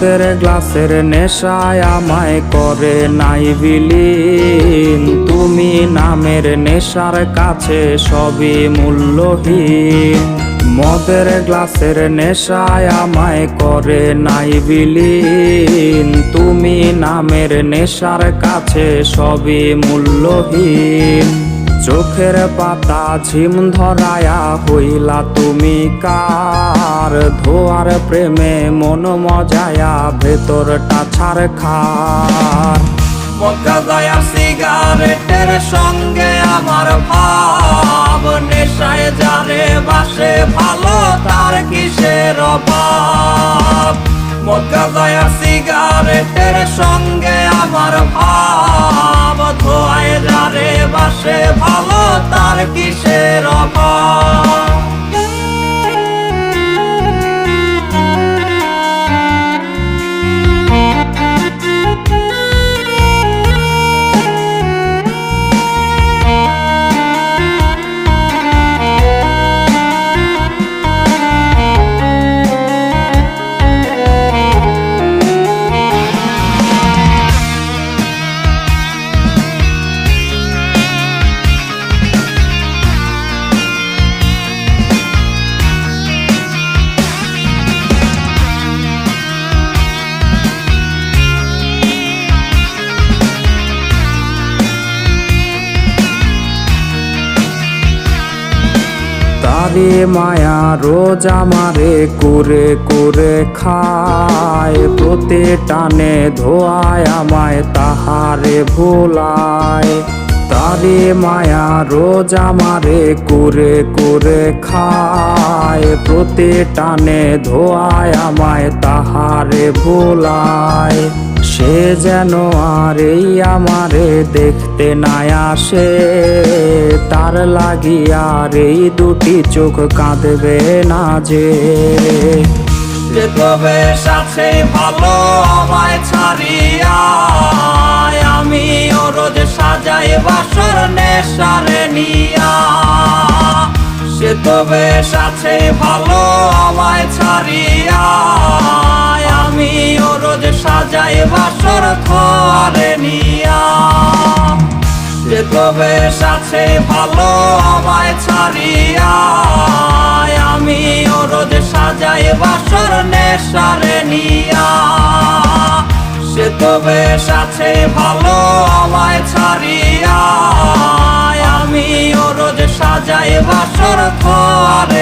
মদের গ্লাসের নেশায় আমায় করে নাই বিলীন। তুমি নামের নেশার কাছে সবই মূল্যহীন। মদের গ্লাসের নেশায় আমায় করে নাই বিলীন। তুমি নামের নেশার কাছে সবই মূল্যহীন। চোখের পাতা ঝিম ধরায়া হইলা তুমি কার? ধোয়ার প্রেমে মন মজায়া, ভেতরটা ছাড় খার। মগাদয়া সিগারেটের সঙ্গে আমার ভাব, নেশায় যারে বাসে ভালো তার কিসের অভাব? মগাদয়া সিগারেটের সঙ্গে আমার ভাব, ধোয়ায় যারে বাসে ভালো তার কিসের তারে মায়া, রোজ আমারে করে করে খায়। প্রতি টানে ধোয়ায় আমায় তাহারে ভোলায়। তারে মায়া, রোজ আমারে করে করে খায়। প্রতি টানে ধোয়ায় আমায় তাহারে ভোলায়। সে যেন আর এই আমারে দেখতে নাই আসে। তার লাগিয়া এই দুটি চোখ কাঁদবে না যে। যে তবে সাথে ভালো আমায় ছাড়িয়া, আমি রোজ সাজাই বাসর নেশারে নিয়া। সে তবে সাথে ভালো আমায় ছাড়িয়া, আমি রোজ সাজাই বাসর খোয়ারে নিয়া। সে আছে ভালো, আমায় ছাড়িয়া আমি রোজ সাজাই বাসর নেশারে নিয়া। সে তবে সাথে ভালো, আমায় ছাড়িয়া আমি রোজ সাজাই বাসর নিয়া